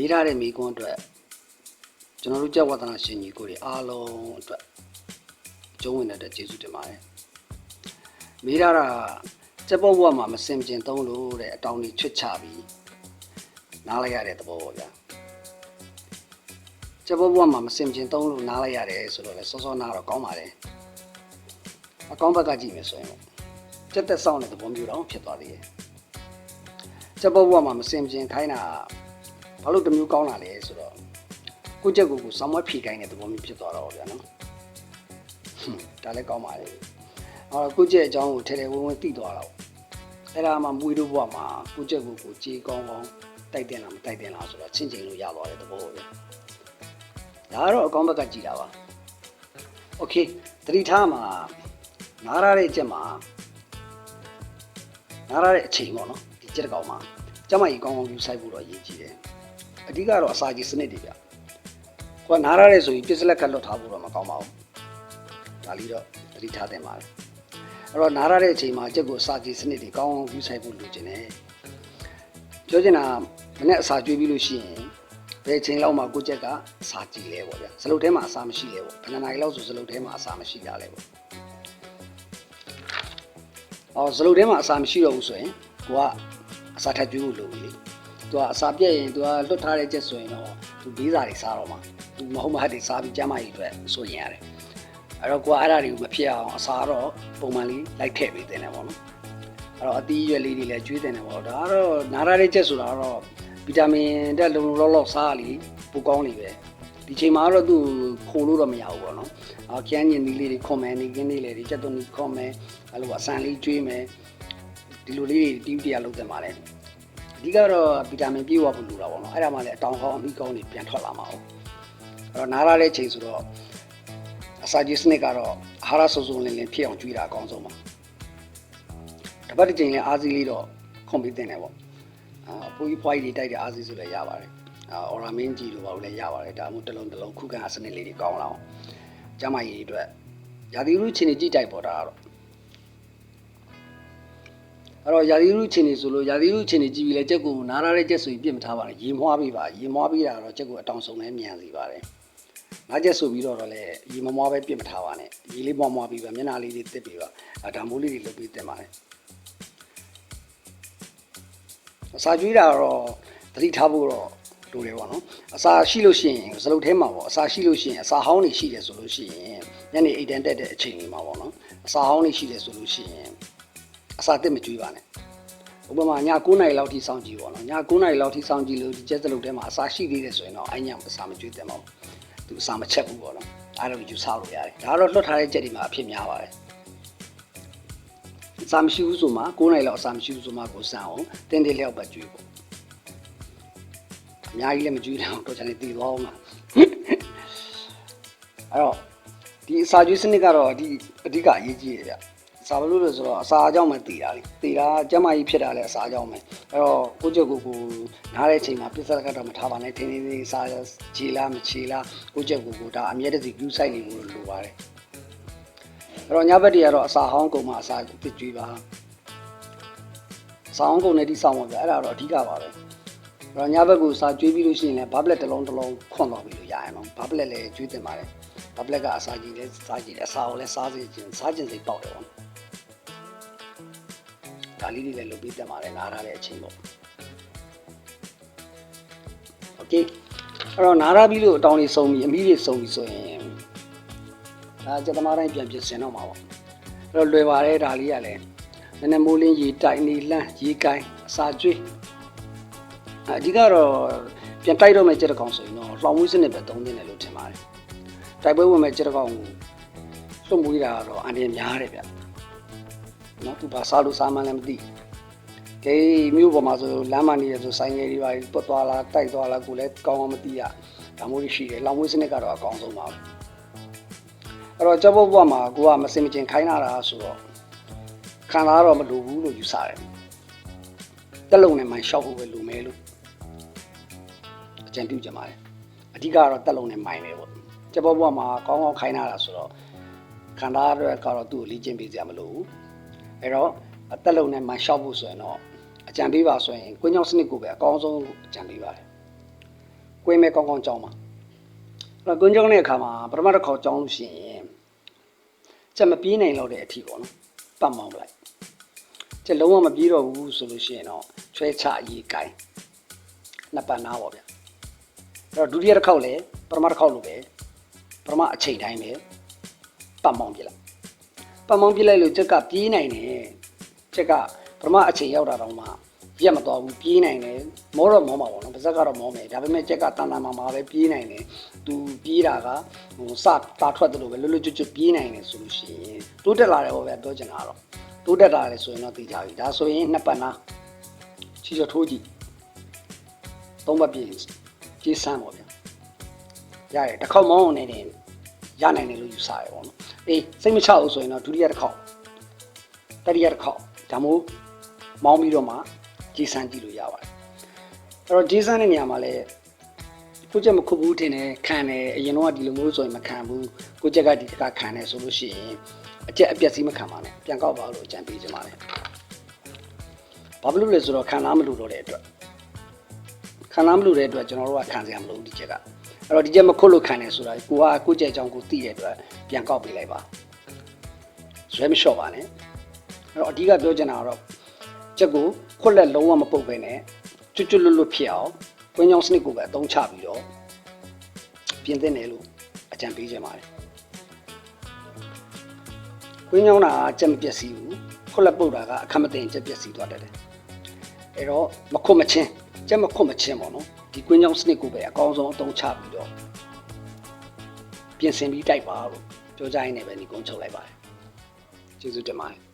မေးထားတဲ့မိကွန်းအတွက်ကျွန်တော်တို့ကြောက်ဝဒနာရှင်ကြီးကိုတွေအားလုံးအတွက်ကျုံးဝင်တဲ့ကျေးဇူးတင်ပါတယ်မေးထားတာစက်ပေါ်ဘဝမှာမစင်ကျင်သုံးလို့တဲ့အတောင်ကြီးချွတ်ချပြီးနားလိုက်ရတဲ့သဘောပေါ့ဗျာစက်ပေါ်ဘဝမှာမစင်ကျင်သုံးလို့နားလိုက်ရတယ်ဆိုတော့လေစောစောနားတော့ကောင်းပါတယ်အကောင်းဘက်ကကြည့်မယ်ဆိုရင်ပေါ့စက်သက်ဆောင်တဲ့သဘောမျိုးတော့ဖြစ်သွားသေးတယ်စက်ပေါ်ဘဝမှာမစင်ကျင်ခိုင်းတာ ဘာလို့တစ်မျိုးကောင်းလာလဲဆိုတော့ကိုယ့်ချက်ကိုယ်ကိုစောင်းမဖြေခိုင်းတဲ့သဘောမျိုးဖြစ်သွားတော့ဗျာနော်ဟွန်းဒါလည်းကောင်းပါလေအော်ကိုယ့်ချက်အကြောင်းကိုထဲထဲဝင်ဝင်သိသွားတော့အဲ့ဒါမှမွေးတို့ဘဝမှာကိုယ့်ချက်ကိုယ်ကိုကြေးကောင်းကောင်းတိုက်တင်လားမတိုက်တင်လားဆိုတော့ချင်းချင်းလို့ရသွားတဲ့သဘောပဲဒါကတော့အကောင်းဘက်ကကြည်တာပါโอเคသတိထားမှာနားရတဲ့ချက်မှာနားရတဲ့အချိန်ပေါ့နော်ဒီချက်တစ်ကောင်မှာကျမကြီးကောင်းကောင်းယူဆိုင်ဖို့တော့ရည်ကြီးတယ် အဓိကတော့အစာကြီးစနစ်တွေဗျကိုကနားရတဲ့ဆိုရင်ပြစ်စလက်ကလွတ်ထားဖို့တော့မကောင်းပါဘူးဒါလေးတော့သတိထားသင့်ပါတယ်အဲ့တော့နားရတဲ့အချိန်မှာချက်ကိုအစာကြီးစနစ်တွေကောင်းကောင်းယူဆိုင်ဖို့လိုချင်တယ်ပြောချင်တာမနေ့အစာကျွေးပြီးလို့ရှိရင်ဘယ်အချိန်လောက်မှကိုယ့်ချက်ကစာကြည့်လဲပေါ့ဗျာစလုတ်ထဲမှာအစာမရှိလဲပေါ့ဘယ်နှစ်နာရီလောက်ဆိုစလုတ်ထဲမှာအစာမရှိတာလဲပေါ့အော်စလုတ်ထဲမှာအစာမရှိတော့ဘူးဆိုရင်ကိုကအစာထပ်ကျွေးဖို့လိုပြီလေ သူကအစာပြက်ရင်သူကလွတ်ထားတဲ့ချက်ဆိုရင်တော့သူဘေးစာတွေစားတော့မှာသူမဟုတ်မဟုတ်တွေစားပြီးကျမ်းမာရေးအတွက်ဆိုရင်ရတယ်အဲ့တော့ကိုကအဲ့ဒါတွေကိုမဖြစ်အောင်အစာတော့ပုံမှန်လေးလိုက်ထည့်ပေးတင်တယ်ပေါ့နော်အဲ့တော့အသီးရွက်လေးတွေလည်းကျွေးတင်တယ်ပေါ့ဒါကတော့နားရတဲ့ချက်ဆိုတာတော့ဗီတာမင်တက်လုံလုံလောက်လောက်စားရလीပိုကောင်းနေပဲဒီချိန်မှာတော့သူခိုလို့တော့မရဘူးပေါ့နော်အော်ကျန်းညင်သီးလေးတွေခွန်မယ်နေကင်းလေးလေးတွေချက်သွန်းခွန်မယ်အဲ့လိုအဆန်လေးကျွေးမယ်ဒီလိုလေးတွေတီးတရားလုပ်တင်ပါလေ အဓိကတော့ဗီတာမင်ပြည့်ဝဖို့လိုတာပေါ့နော်အဲ့ဒါမှလည်းအတောင်ကောင်းအမိကောင်းတွေပြန်ထွက်လာမှာဟုတ်အဲ့တော့နားရတဲ့ချိန်ဆိုတော့အစာကြီးစနစ်ကတော့အာဟာရစုံစုံလင်းလင်းဖြစ်အောင်ကျွေးတာအကောင်းဆုံးပါတစ်ပတ်တစ်ချိန်လည်းအားစီးလေးတော့ခွန်ပေးတင်တယ်ပေါ့အာပူကြီးဖွားကြီးတွေတိုက်တဲ့အားစီးဆိုလည်းရပါတယ်အာအော်ရာမင်းကြီးတို့ဘာလို့လဲရပါတယ်ဒါမှမဟုတ်တစ်လုံးတစ်လုံးခုခံအစနစ်လေးတွေကောင်းလာအောင်ကျမကြီးတွေအတွက်ရာသီဥတုချင်းနေကြည့်တိုက်ပေါ်တာကတော့ အဲ့တော့ရာသီဥတုချင်းနေဆိုလို့ရာသီဥတုချင်းနေကြည့်ပြီးလဲကြက်ကိုနားရတဲ့ကြက်ဆိုရင်ပြစ်မထားပါနဲ့ရေမွှားပေးပါရေမွှားပေးတာတော့ကြက်ကိုအတောင်ဆုံးနဲ့မြန်စီပါတယ်ငါကြက်ဆိုပြီးတော့တော့လေရေမမွှားပဲပြစ်မထားပါနဲ့ရေလေးမွှားမွှားပြီးပါမျက်နှာလေးတွေတစ်ပြီးပါအဒါမိုးလေးတွေလုပ်ပြီးတင်ပါတယ်အစာကျွေးတာတော့သတိထားဖို့တော့လိုတယ်ပေါ့နော်အစာရှိလို့ရှိရင်စလုတ်ထဲမှာပေါ့အစာရှိလို့ရှိရင်အစာဟောင်းနေရှိတယ်ဆိုလို့ရှိရင်ညနေအိတ်တန်းတက်တဲ့အချိန်လေးမှာပေါ့နော်အစာဟောင်းနေရှိတယ်ဆိုလို့ရှိရင် အစာတက်မကျွေးပါနဲ့ဥပမာည9နာရီလောက်ထိစောင့်ကြည့်ပေါ့နော်ည9နာရီလောက်ထိစောင့်ကြည့်လို့ဒီကျက်စလုတ်ထဲမှာအစာရှိသေးတယ်ဆိုရင်တော့အဲ့ညအစာမကျွေးတယ်မဟုတ်သူအစာမချက်ဘူးပေါ့နော်အဲ့လိုယူဆလို့ရတယ်ဒါတော့လွတ်ထားတဲ့ကြက်တွေမှာအဖြစ်များပါတယ်အစာမရှိဘူးဆိုမှ9နာရီလောက်အစာမရှိဘူးဆိုမှကိုစမ်းအောင်တင်းတင်းလျောက်ပဲကျွေးပေါ့အများကြီးလည်းမကျွေးတော့တော့ကျွန်တော်တည်သွားအောင်လားအဲ့တော့ဒီအစာကျွေးစနစ်ကတော့ဒီအဓိကအရေးကြီးတယ်ဗျအ စာဘလို့လဲဆိုတော့အစာအကြောင်းမှတည်တာလေတည်တာကျမကြီးဖြစ်တာလည်းအစာအကြောင်းပဲအဲ့တော့ကိုကျုပ်ကိုကိုနားတဲ့အချိန်မှာပြဿနာကတော့မထားပါနဲ့ထင်းထင်းလေးစားခြေလားမခြေလားကိုကျုပ်ကိုကိုဒါအမြဲတစေကူးဆိုင်နေလို့လိုပါတယ်အဲ့တော့ညဘက်တွေကတော့အစာဟောင်းကုန်မှအစာတစ်ကျွေးပါအစာဟောင်းကုန်နဲ့ဒီစောင်းပါဗျအဲ့ဒါတော့အဓိကပါပဲအဲ့တော့ညဘက်ကိုစာကျွေးပြီးလို့ရှိရင်လည်းဘာပလက်တစ်လုံးတစ်လုံးခွန်သွားပြီလို့ရရင်တော့ဘာပလက်လည်းကျွေးတင်ပါတယ်ဘာပလက်ကအစာကြီးလည်းစားကြည့်တယ်အစာကိုလည်းစားစေခြင်းစားခြင်းစိတ်ပေါက်တယ်ပေါ့ဒါ လေးတွေလည်းလုပ်ပြီးတက်ပါတယ်နားထားတဲ့အချိန်ပေါ့โอเคအဲ့တော့နားထားပြီးလို့အတောင်လေးစုံပြီးအမီးလေးစုံပြီးဆိုရင်ဒါစက်သမားတိုင်းပြန်ပြင်ဆင်တော့မှာပေါ့အဲ့တော့လွယ်ပါတယ်ဒါလေးကလည်းနည်းနည်းမိုးလင်းရေတိုက်နေလှမ်းရေကိုင်းအစာကျွေး အဓိကတော့ပြန်တိုက်တော့မဲ့ကြက်တကောင်ဆိုရင်တော့လောင်မွေးစနစ်ပဲသုံးသင့်တယ်လို့ထင်ပါတယ်။တိုက်ပွဲဝင်မဲ့ကြက်တကောင်ကိုလွတ်မွေးတာကတော့အန်ဒီများတယ်ဗျ။ နော်သူဘာစားလို့စားမှန်းလည်းမသိ။ကဲမြို့ပေါ်မှာဆိုလမ်းမနေရဆိုဆိုင်ငယ်တွေပါပုတ်သွားလားတိုက်သွားလားကိုလည်းကောင်းအောင်မသိရ။ဒါမျိုးရှိတယ်။လောင်မွေးစနစ်ကတော့အကောင်းဆုံးပါပဲ။အဲ့တော့ကြောက်ပုတ်ဘွားမှာကိုကမစင်မကျင်ခိုင်းလာတာဆိုတော့ခံစားတော့မလိုဘူးလို့ယူဆတယ်။တက်လုံနဲ့မှရှောက်ဖို့ပဲလိုမယ်လို့အကြံပြုကြပါတယ်အဓိကကတော့တက်လုံးနဲ့မိုင်းပဲပေါ့ကျက်ပေါ်ဘွားမှာကောင်းကောင်းခိုင်းလာတာဆိုတော့ခန္ဓာအတွက်ကတော့သူ့ကိုလေ့ကျင့်ပေးကြမလို့ဘူး အဲ့တော့တက်လုံးနဲ့မိုင်းရှောက်ဖို့ဆိုရင်တော့အကြံပေးပါဆိုရင်ကွင်းကြောင်စနစ်ကိုပဲအကောင်းဆုံးအကြံပေးပါတယ်ကွင်းမဲကောင်းကောင်းကြောင်းပါအဲ့တော့ကွင်းကြောင်းတဲ့အခါမှာပထမတစ်ခေါက်ကြောင်းလို့ရှိရင်ချက်မပြေးနိုင်တော့တဲ့အထီပေါ့နော်ပတ်မောင်းပလိုက်ချက်လုံးဝမပြေးတော့ဘူးဆိုလို့ရှိရင်တော့ချွဲချအရေးကိုင်းနှစ်ပတ်နာပေါ့ဗျအဲ့တော့ဒုတိယတစ်ခေါက်လည်းပထမတစ်ခေါက်လိုပဲပထမအချိန်တိုင်းပဲပတ်မောင်းပြလိုက် ပတ်မောင်းပြလိုက်လို့ချက်ကပြေးနိုင်တယ်ချက်ကပထမအချိန်ရောက်တာတော့မှရက်မတော်ဘူးပြေးနိုင်တယ်မောတော့မောမှာပေါ့နော်ပါဇက်ကတော့မောမယ်ဒါပေမဲ့ချက်ကတန်တန်မာမာပဲပြေးနိုင်တယ်သူပြေးတာကဟိုစတာထွက်တယ်လို့ပဲလွတ်လွတ်ကျွတ်ကျွတ်ပြေးနိုင်တယ်ဆိုလို့ရှိရင်တိုးတက်လာတယ်ဟောဗျပြောချင်တာကတော့တိုးတက်လာတယ်ဆိုရင်တော့သိကြပြီဒါဆိုရင်နှစ်ပတ်နာချီချထိုးကြည့်သုံးပတ်ပြေးပြေးစမ်းပေါ့ဗျရတယ်တစ်ခေါက်မောင်းနေတယ်ရနိုင်တယ်လို့ယူဆရပေါ့နော် အေးစိတ်မချဘူးဆိုရင်တော့ဒုတိယတစ်ခေါက်တတိယတစ်ခေါက်ဒါမို့မောင်းပြီးတော့မှကြည်စမ်းကြည့်လို့ရပါတယ်အဲ့တော့ကြည်စမ်းတဲ့နေရာမှာလည်းကိုချက်မခုတ်ဘူးထင်တယ်ခံတယ်အရင်တော့ကဒီလိုမျိုးဆိုရင်မခံဘူးကိုချက်ကဒီကခံတယ်ဆိုလို့ရှိရင်အချက်အပြက်စီးမခံပါနဲ့ပြန်ကောက်ပါလို့အကြံပေးချင်ပါတယ်ဘာဖြစ်လို့လဲဆိုတော့ခံလားမလို့တော့တဲ့အတွက်ခံလားမလို့တဲ့အတွက်ကျွန်တော်တို့ကခံစရာမလိုဘူးဒီချက်က အဲ့တော့ဒီချက်မခုတ်လို့ခံတယ်ဆိုတာကိုကကိုချက်အကြောင်းကိုသိတဲ့အတွက်ပြန်ကောက်ပေးလိုက်ပါဇွဲမလျှော့ပါနဲ့အဲ့တော့အဓိကပြောချင်တာကတော့ချက်ကိုခွက်လက်လုံးဝမပုတ်ပဲနဲ့ကျွတ်ကျွတ်လွတ်လွတ်ဖြစ်အောင်ကွင်းချောင်းစနစ်ကိုပဲအသုံးချပြီးတော့ပြင်သင့်တယ်လို့အကြံပေးချင်ပါတယ်ကွင်းချောင်းတာကချက်မပျက်စီးဘူးခွက်လက်ပုတ်တာကအခက်မသိရင်ချက်ပျက်စီးသွားတတ်တယ် အဲတော့မခွတ်မချင်းချက်မခွတ်မချင်းပေါ့နော်ဒီကွင်းချောင်းစနစ်ကိုပဲအကောင်းဆုံးအသုံးချပြီးတော့ပြင်ဆင်ပြီးတိုက်ပါလို့ပြောကြရင်းနဲ့ပဲဒီကုန်းချုပ်လိုက်ပါတယ်ကျေးဇူးတင်ပါတယ်